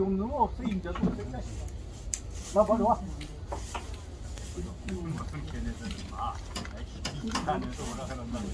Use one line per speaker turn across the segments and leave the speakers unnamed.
새끼 없는 놈 없어 인자도 없어 나 빨리 와. 키우는 것은 걔네들 마 하면서 올라가는 다고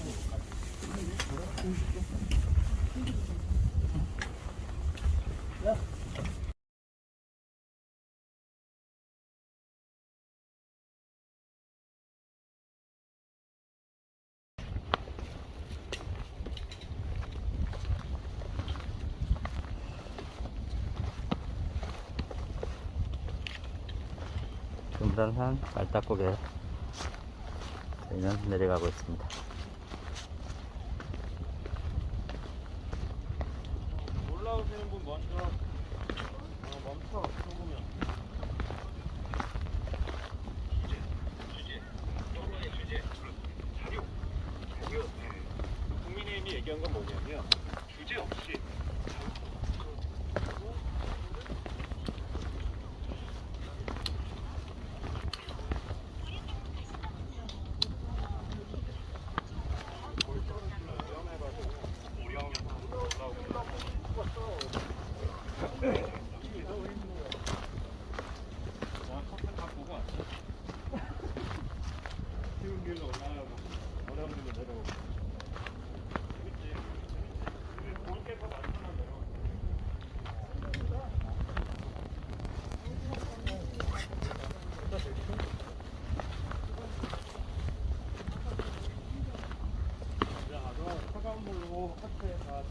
금산산 말딱고개 저희는 내려가고 있습니다.
올라오시는 분 먼저 어, 멈춰 소금면. 국민의힘이 얘기한 건 뭐냐면 주제 없이 와 커튼 다 보고 왔어 쉬운 길로 올라가고 어려운 길로 내려오고 재밌지 재밌지 볼게 더 많잖아 내가 야, 너 차가운 물로 하트에 다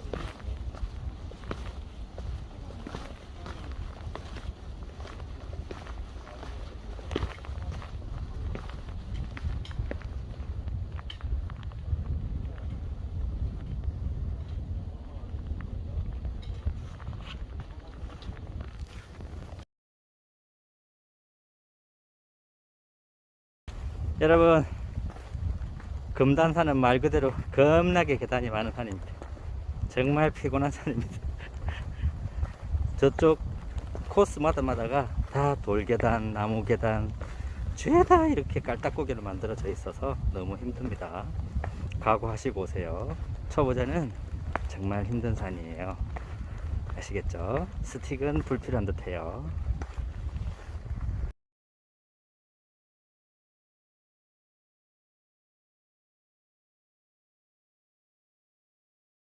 여러분 금단산은 말 그대로 겁나게 계단이 많은 산입니다. 정말 피곤한 산입니다. 저쪽 코스마다마다가 다 돌계단, 나무계단, 죄다 이렇게 깔딱고개로 만들어져 있어서 너무 힘듭니다. 각오하시고 오세요. 초보자는 정말 힘든 산이에요. 아시겠죠? 스틱은 불필요한 듯해요.